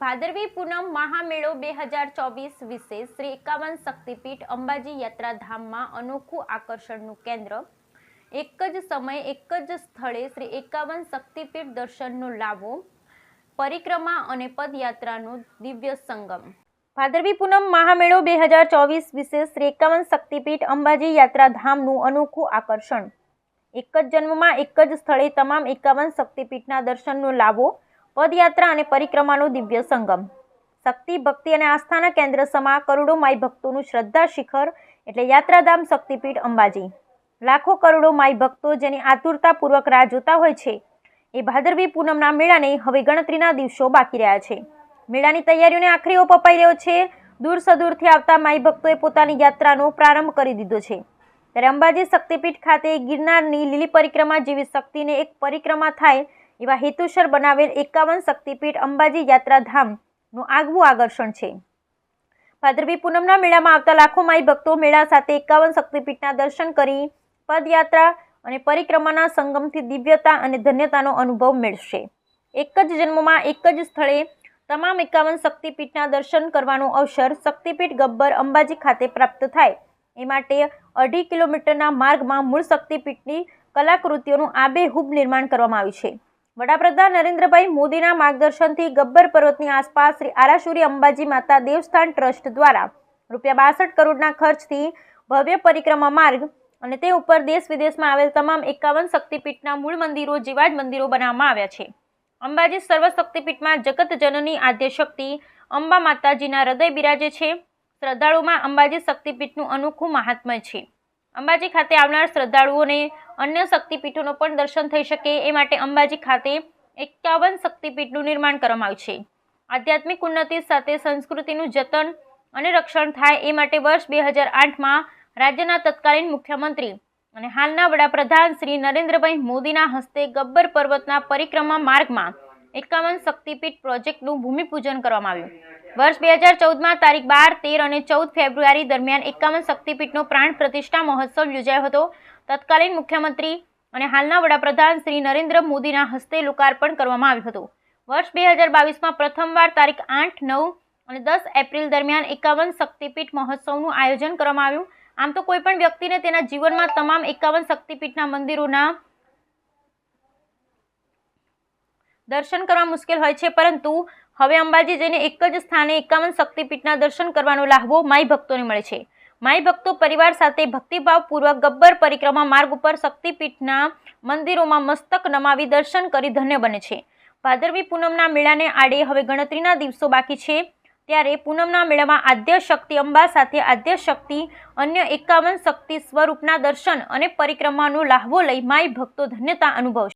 ભાદરવી પૂનમ મહામેળો બે હજાર ચોવીસ વિશે શ્રી એકાવન શક્તિપીઠ અંબાજી યાત્રાધામમાં અનોખું આકર્ષણનું કેન્દ્ર. એક જ સમયે એક જ સ્થળે શ્રી એકાવન શક્તિપીઠ દર્શનનો લાવો, પરિક્રમા અને પદયાત્રાનો દિવ્ય સંગમ. ભાદરવી પૂનમ મહામેળો બે હજાર ચોવીસ વિશે શ્રી એકાવન શક્તિપીઠ અંબાજી યાત્રાધામનું અનોખું આકર્ષણ. એક જ જન્મમાં એક જ સ્થળે તમામ એકાવન શક્તિપીઠના દર્શનનો લાવો પદયાત્રા અને પરિક્રમાનો દિવ્ય સંગમ. શક્તિ, ભક્તિ અને આસ્થાના કેન્દ્ર સમા કરોડો માઈ ભક્તોનું શ્રદ્ધા શિખર એટલે યાત્રાધામ શક્તિપીઠ અંબાજી. લાખો કરોડો માઈ ભક્તો જેની આતુરતાપૂર્વક રાહ જોતા હોય છે, એ ભાદરવી પૂનમના મેળાને હવે ગણતરીના દિવસો બાકી રહ્યા છે. મેળાની તૈયારીઓને આખરી ઓપ અપાઈ રહ્યો છે. દૂર સદૂરથી આવતા માઈ ભક્તોએ પોતાની યાત્રાનો પ્રારંભ કરી દીધો છે. ત્યારે અંબાજી શક્તિપીઠ ખાતે ગિરનારની લીલી પરિક્રમા જેવી શક્તિને એક પરિક્રમા થાય એવા હેતુસર બનાવેલ એકાવન શક્તિપીઠ અંબાજી યાત્રાધામનું આગવું આકર્ષણ છે. ભાદરવી પૂનમના મેળામાં આવતા લાખો માઈ ભક્તો મેળા સાથે એકાવન શક્તિપીઠના દર્શન કરી પદયાત્રા અને પરિક્રમાના સંગમથી દિવ્યતા અને ધન્યતાનો અનુભવ મેળવશે. એક જ જન્મમાં એક જ સ્થળે તમામ એકાવન શક્તિપીઠના દર્શન કરવાનો અવસર શક્તિપીઠ ગબ્બર અંબાજી ખાતે પ્રાપ્ત થાય. એ માટે અઢી કિલોમીટરના માર્ગમાં મૂળ શક્તિપીઠની કલાકૃતિઓનું આબેહૂબ નિર્માણ કરવામાં આવ્યું છે. વડાપ્રધાન નરેન્દ્રભાઈ મોદીના માર્ગદર્શનથી ગબ્બર પર્વતની આસપાસ શ્રી આરાશુરી અંબાજી માતા દેવસ્થાન ટ્રસ્ટ દ્વારા રૂપિયા બાસઠ કરોડના ખર્ચથી ભવ્ય પરિક્રમા માર્ગ અને તે ઉપર દેશ વિદેશમાં આવેલ તમામ એકાવન શક્તિપીઠના મૂળ મંદિરો જેવા જ મંદિરો બનાવવામાં આવ્યા છે. અંબાજી સર્વ શક્તિપીઠમાં જગત જનની આદ્ય શક્તિ અંબા માતાજીના હૃદય બિરાજે છે. શ્રદ્ધાળુમાં અંબાજી શક્તિપીઠનું અનોખું મહાત્મ્ય છે. અંબાજી ખાતે આવનાર શ્રદ્ધાળુઓને અન્ય શક્તિપીઠોનો પણ દર્શન થઈ શકે એ માટે અંબાજી ખાતે એકાવન શક્તિપીઠનું નિર્માણ કરવામાં આવ્યું છે. આધ્યાત્મિક ઉન્નતિ સાથે સંસ્કૃતિનું જતન અને રક્ષણ થાય એ માટે વર્ષ બે હજાર આઠમાં રાજ્યના તત્કાલીન મુખ્યમંત્રી અને હાલના વડાપ્રધાન શ્રી નરેન્દ્રભાઈ મોદીના હસ્તે ગબ્બર પર્વતના પરિક્રમા માર્ગમાં એકાવન શક્તિપીઠ પ્રોજેક્ટનું ભૂમિપૂજન કરવામાં આવ્યું. વર્ષ બે હજાર ચૌદમાં તારીખ બાર, તેર અને ચૌદ ફેબ્રુઆરી દરમિયાન એકાવન શક્તિપીઠનો પ્રાણ પ્રતિષ્ઠા મહોત્સવ યોજાયો હતો. તત્કાલીન મુખ્યમંત્રી અને હાલના વડાપ્રધાન શ્રી નરેન્દ્ર મોદીના હસ્તે લોકાર્પણ કરવામાં આવ્યું હતું. વર્ષ બે હજાર બાવીસમાં પ્રથમવાર તારીખ આઠ, નવ અને દસ એપ્રિલ દરમિયાન એકાવન શક્તિપીઠ મહોત્સવનું આયોજન કરવામાં આવ્યું. આમ તો કોઈ પણ વ્યક્તિને તેના જીવનમાં તમામ એકાવન શક્તિપીઠના મંદિરોના દર્શન કરવા મુશ્કેલ હોય છે, પરંતુ હવે અંબાજી જઈને એક જ સ્થાને એકાવન શક્તિપીઠના દર્શન કરવાનો લાહવો માઈ ભક્તોને મળે છે. માઈ ભક્તો પરિવાર સાથે ભક્તિભાવપૂર્વક ગબ્બર પરિક્રમા માર્ગ ઉપર શક્તિપીઠના મંદિરોમાં મસ્તક નમાવી દર્શન કરી ધન્ય બને છે. ભાદરવી પૂનમના મેળાને આડે હવે ગણતરીના દિવસો બાકી છે. ત્યારે પૂનમના મેળામાં આદ્ય શક્તિ અંબા સાથે આદ્ય શક્તિ, અન્ય એકાવન શક્તિ સ્વરૂપના દર્શન અને પરિક્રમાનો લાહવો લઈ માઈ ભક્તો ધન્યતા અનુભવશે.